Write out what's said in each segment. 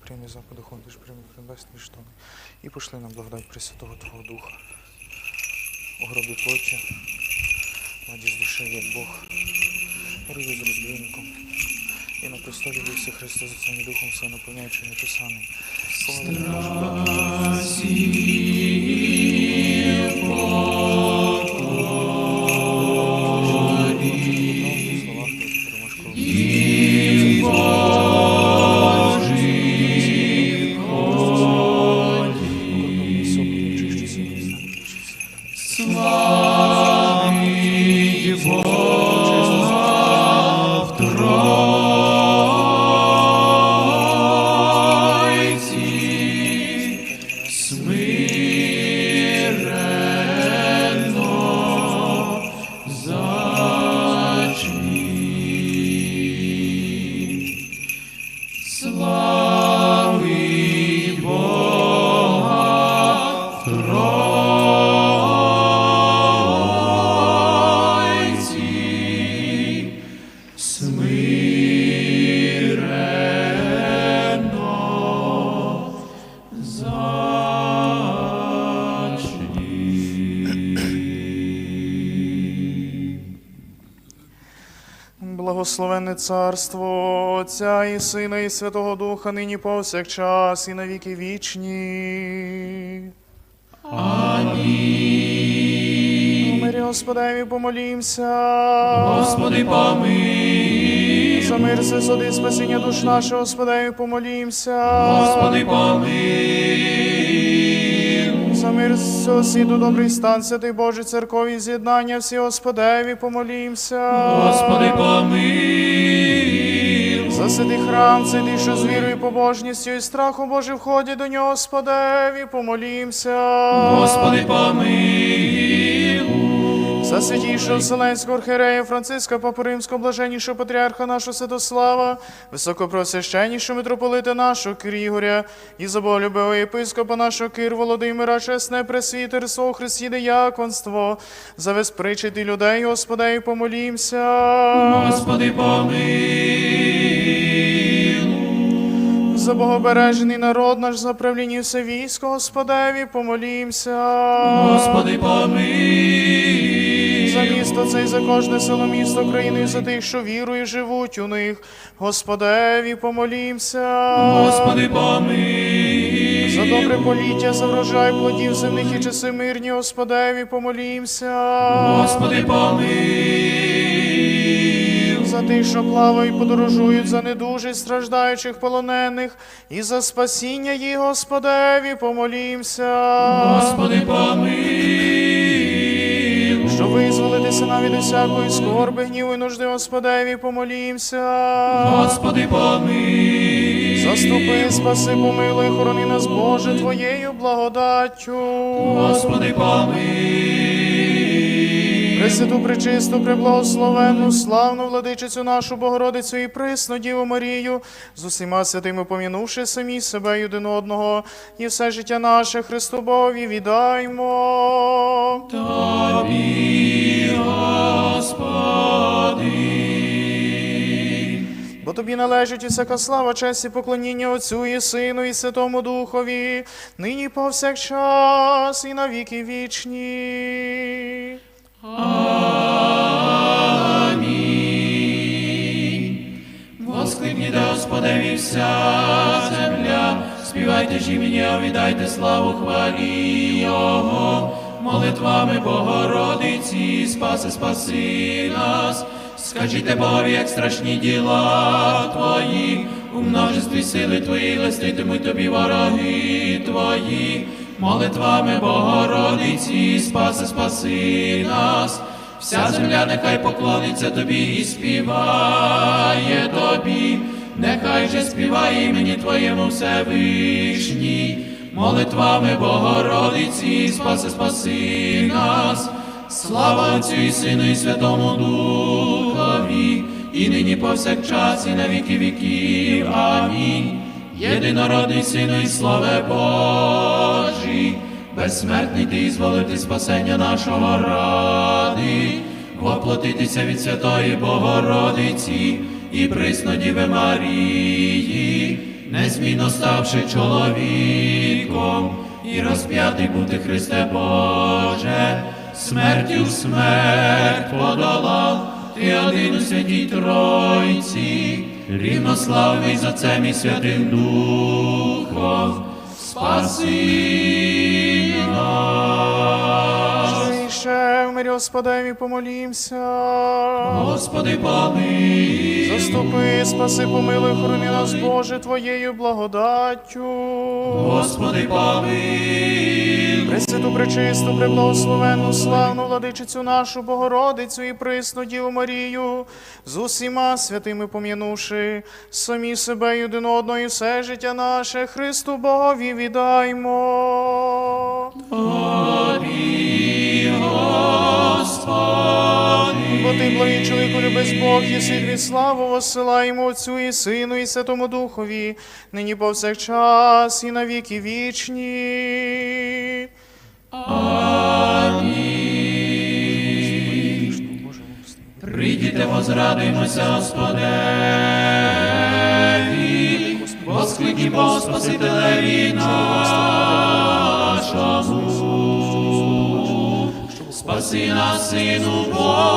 Прямі западу ходиш, прямі небесні штани. І пошли нам благодать Пресвятого Твого Духа. У гробі плоті, воді з душі є Бог, ріві з розбійником. І на престолі Вісі Христа за цим духом все наповняючи написаний. Слава Богу! Благословенне царство Отця і Сина, і Святого Духа, нині повсякчас, і навіки вічні. Амінь. Мирі Господеві помолімся. Господи, помилуй, За мир суди, спасіння душ наших, Господеві помолімся. Господи, помилуй, мир світу, добрий стан, святий Божий церкові, з'єднання всі, Господеві помолімся. Господи, помилуй, За святий храм, святий, що з вірою, побожністю і страхом Божий входять до нього, Господеві, помолімся. Господи, помилуй, За святійшого Вселенського архієрея Франциска, Папу Римського, блаженнішого патріарха нашого Святослава, високопросвященнішого митрополита нашого Кирігоря, і заболюбивого єпископа нашого Кир Володимира, чесне пресвітерство Христі дияконство, за безпричити людей, Господеві, помолімся. Господи, помилуй, За богобережений народ наш, за правління все військо, Господеві, помолімся. Господи, помилуй, За місто це і за кожне село місто країни, за тих, що вірує, живуть у них. Господеві, помолімся. Господи, помилуй, За добре поліття, за врожай плодів земних і часи мирні, Господеві, помолімся. Господи, помилуй, За тих, що плавають, подорожують, за недужих, страждаючих, полонених, і за спасіння їх, Господеві, помолімся. Господи, помилуй, Що визволитися навіть від усякої скорби, гніву і нужди, Господеві, помолімся. Господи, помилуй, Заступи, спаси, помилуй, хорони нас, Боже, Твоєю благодаттю. Господи, помилуй, Пресвяту, пречисту, преблагословенну, славну владичицю нашу Богородицю і присну Діву Марію, з усіма святими помінувши самі себе й один одного, і все життя наше Христу Богові віддаймо. Тобі, Господи, Бо тобі належить усяка слава, честь і поклоніння Отцю і Сину, і Святому Духові, нині повсякчас, і на віки вічні. Воскликніте Господеві вся земля, співайте ж імені, віддайте славу хвалі Його, молитвами Богородиці, спаси, спаси нас. Скажіть Богові, як страшні діла Твої, у множестві сили Твої листитимуть тобі вороги Твої, молитвами Богородиці, спаси, спаси нас. Вся земля нехай поклониться тобі і співає тобі, нехай же співає імені Твоєму Всевишній, молитвами Богородиці, спаси, спаси нас, слава Отцю і Сину, і Святому Духові, і нині повсякчас, і на віки віків. Амінь. Єдинородний Сину і славе Божий, безсмертний ти зволити спасення нашого ради, воплотитися від Святої Богородиці і приснодіви Марії, незмінно ставши чоловіком, і розп'ятий бути Христе Боже, смертю смерть подолав, ти один святій Тройці, рівнославний за Отцем і Святим Духом, спаси нас. Іще в мирі помолімся. Господи, помилуй. Заступи, спаси, помилуй, хорони нас, Боже, Твоєю благодаттю. Господи, помилуй. Пресвяту, пречисту, преблагословенну, славну владичицю нашу Богородицю і присну Діву Марію, з усіма святими пом'янувши, самі себе і один одного і все життя наше Христу Богові віддаймо. Тобі, Господи. Бо ти, благий чоловіку, любець Бог, і світлі славу воссилаємо Отцю і Сину, і Святому Духові, нині повсякчас і на віки вічні. Прийдіте, возрадуймося, Господеві, воскликнімо Спасителеві нашому. Спаси нас, Сину Божий,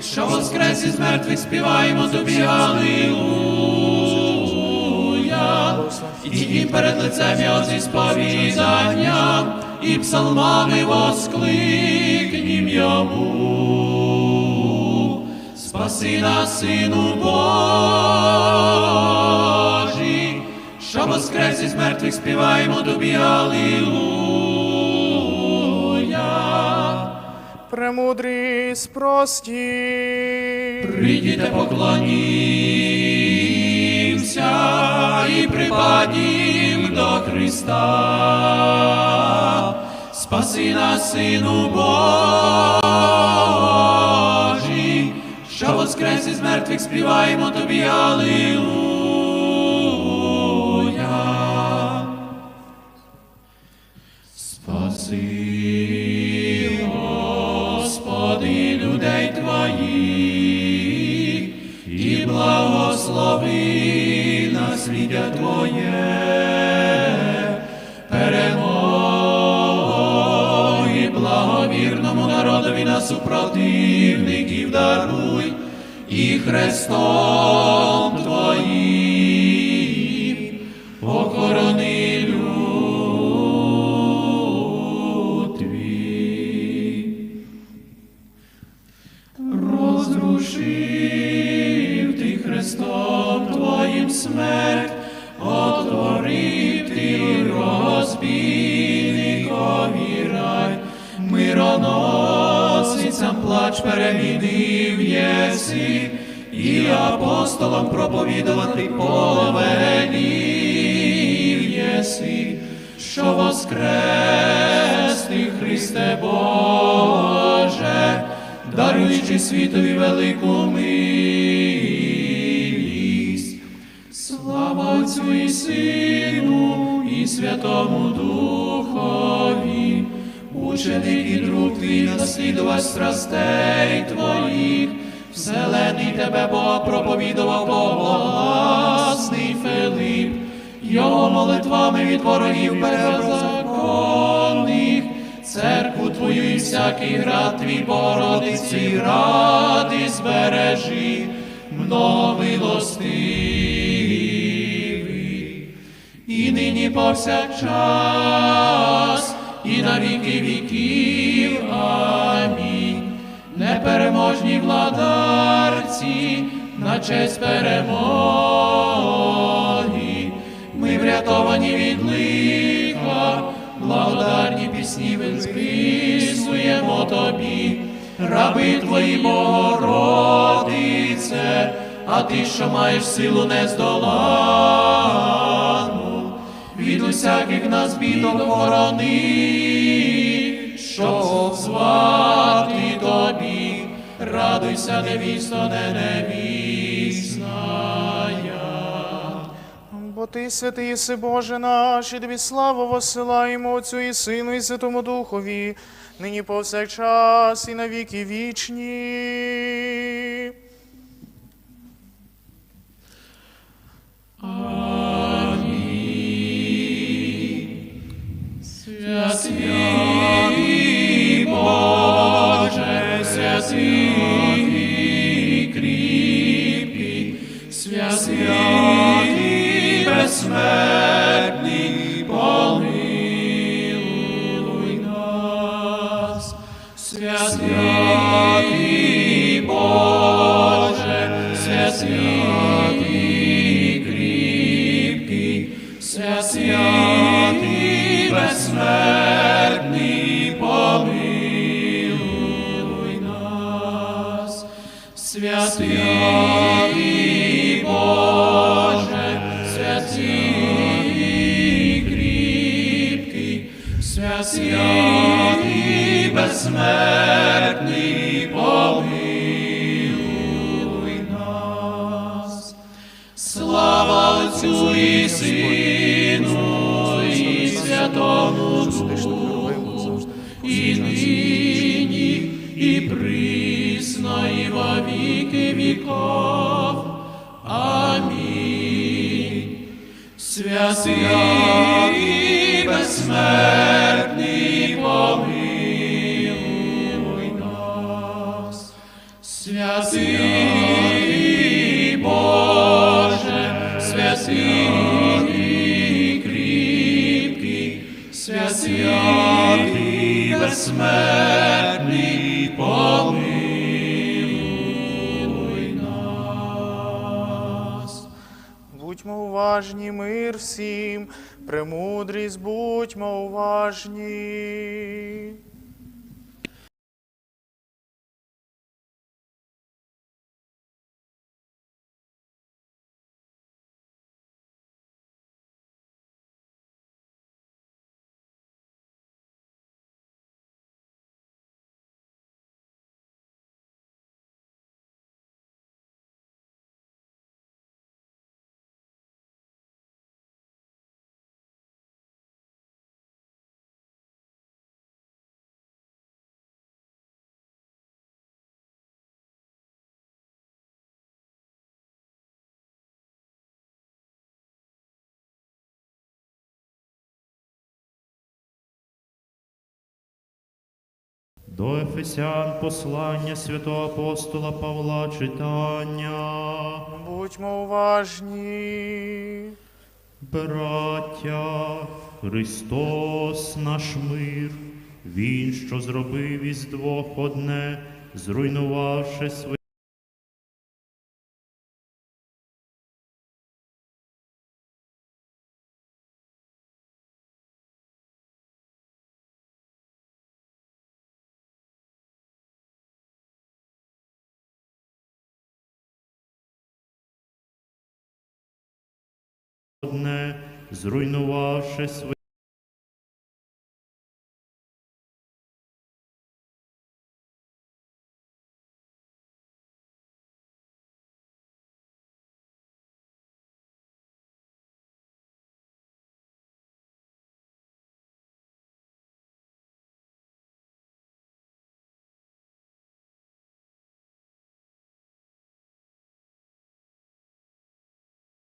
що воскрес із мертвих співаємо тобі, Алілуя. І перед лицем Його зі сповіданням, і псалмами воскликнім йому. Спаси нас, Сину Божий, що воскрес із мертвих співаємо тобі, Алілуя. Премудрість прості. Прийдіте, поклонімся і припадім до Христа. Спаси нас, Сину Божий, що воскрес із мертвих співаємо тобі, Алілуя. Благослови наслідя Твоє, перемоги благовірному народові на супротивників даруй, і Христом Твоїм. Охорони плач перемінив єси, і апостолам проповідувати повелів єси, що воскрес ти, Христе Боже, даруючи світові велику милість. Слава Отцю і Сину, і Святому Духові, учений і друг твій наслідувач страстей твоїх, вселений тебе Бог проповідував Богогласний Филип, його молитвами від ворогів беззаконних, церкву твою і всякий град твій Богородиці ради збережи, много милостивий, і нині повсякчас, віки віків. Амінь. Непереможні владарці, на честь перемоги, ми врятовані від лиха, благодарні пісні висписуємо тобі, раби твої Богородице, а ти, що маєш силу нездолану, від усяких нас бідок ворони, щоб звати тобі, радуйся, невісто, не невісна. Бо ти, святий єси Боже наш, і тобі славу восилаємо Отцю і Сину, і Святому Духові, нині повсякчас і навіки вічні. Безсмертний, Боже, святий кріпкий, святий святий безсмертний, помилуй нас. Слава Отцю Святому Духу, і нині, і присно, і віки віков. Амінь. Святий безсмертний, Будьмо уважні, мир всім, премудрість, будьмо уважні. До Ефесян послання святого апостола Павла читання. Будьмо уважні. Браття, Христос наш мир, Він, що зробив із двох одне, зруйнувавши своє. Зруйнувавши своє.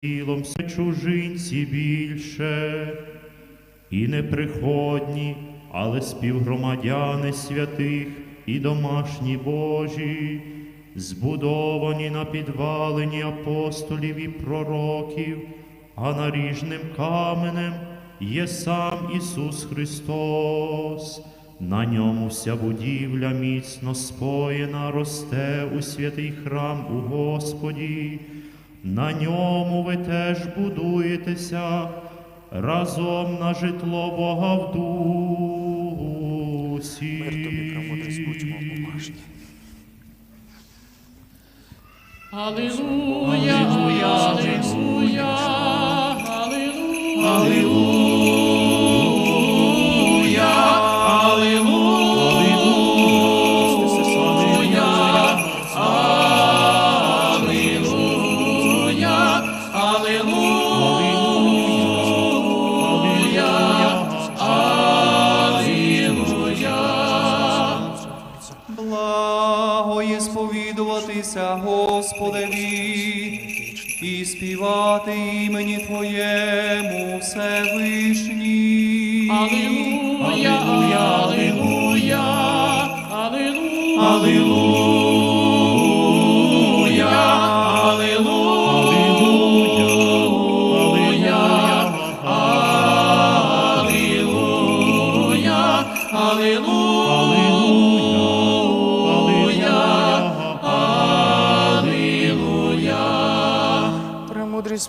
Тілом все чужинці більше, і неприходні, але співгромадяни святих і домашні Божі, збудовані на підвалині апостолів і пророків, а наріжним каменем є сам Ісус Христос. На ньому вся будівля міцно споєна, росте у святий храм у Господі. На ньому ви теж будуєтеся разом на житло Бога в дусі. Мир тобі, будьмо уважні. Аллилуйя, аллилуйя, аллилуйя, аллилуйя,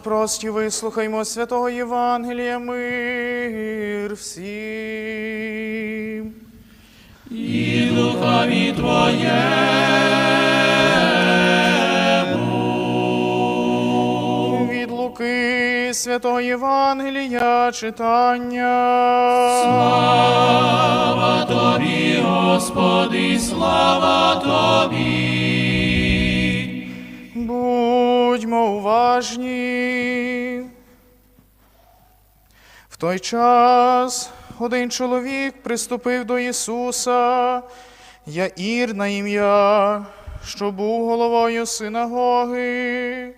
прості, вислухаймо святого Євангелія, мир всім. І духові Твоєму. Від Луки святого Євангелія читання. Слава Тобі, Господи, слава Тобі. Будьмо уважні. В той час один чоловік приступив до Ісуса, Яїр на ім'я, що був головою синагоги.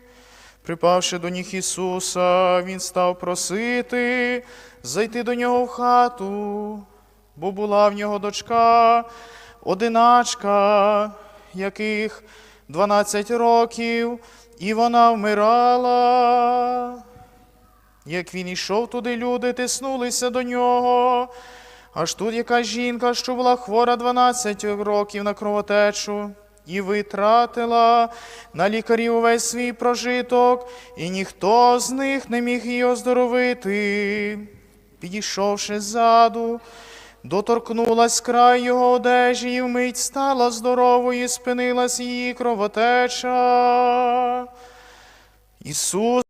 Припавши до ніг Ісуса, він став просити зайти до нього в хату, бо була в нього дочка, одиначка, яких 12 років, і вона вмирала. Як він ішов туди, люди тиснулися до нього. Аж тут якась жінка, що була хвора 12 років на кровотечу, і витратила на лікарів увесь свій прожиток, і ніхто з них не міг її оздоровити. Підійшовши ззаду, доторкнулась край його одежі, і вмить стала здоровою, спинилась її кровотеча. Ісус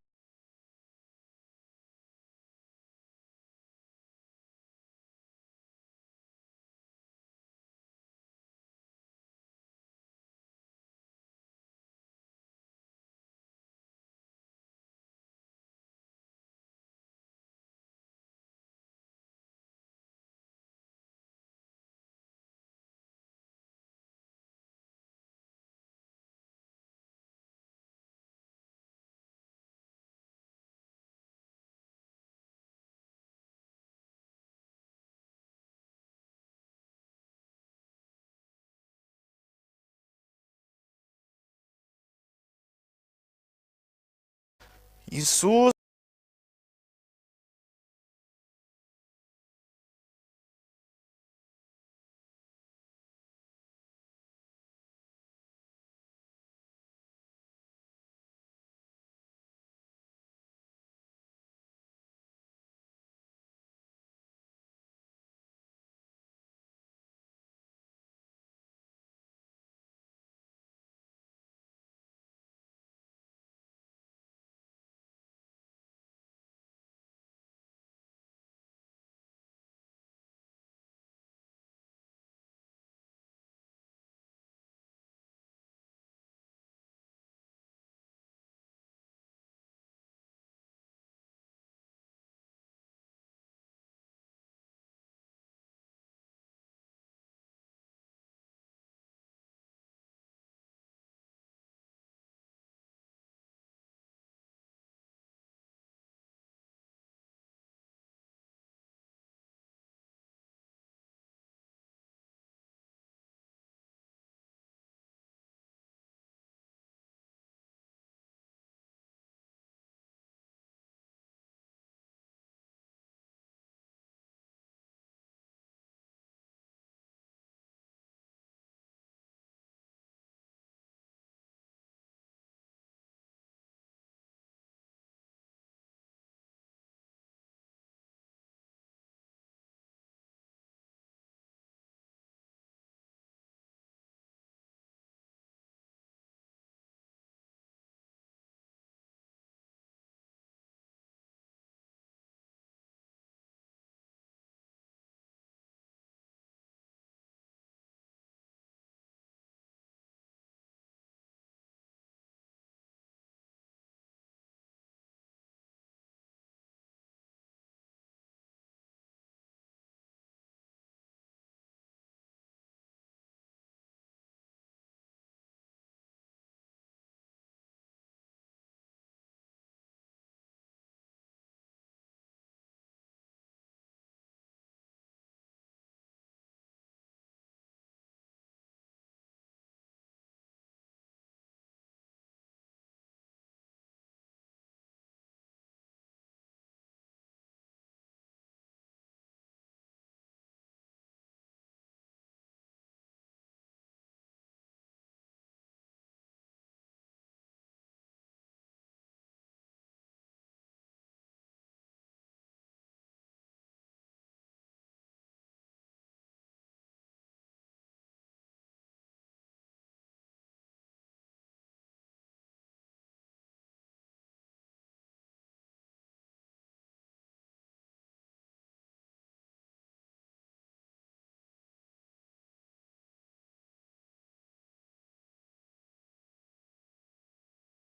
Ісус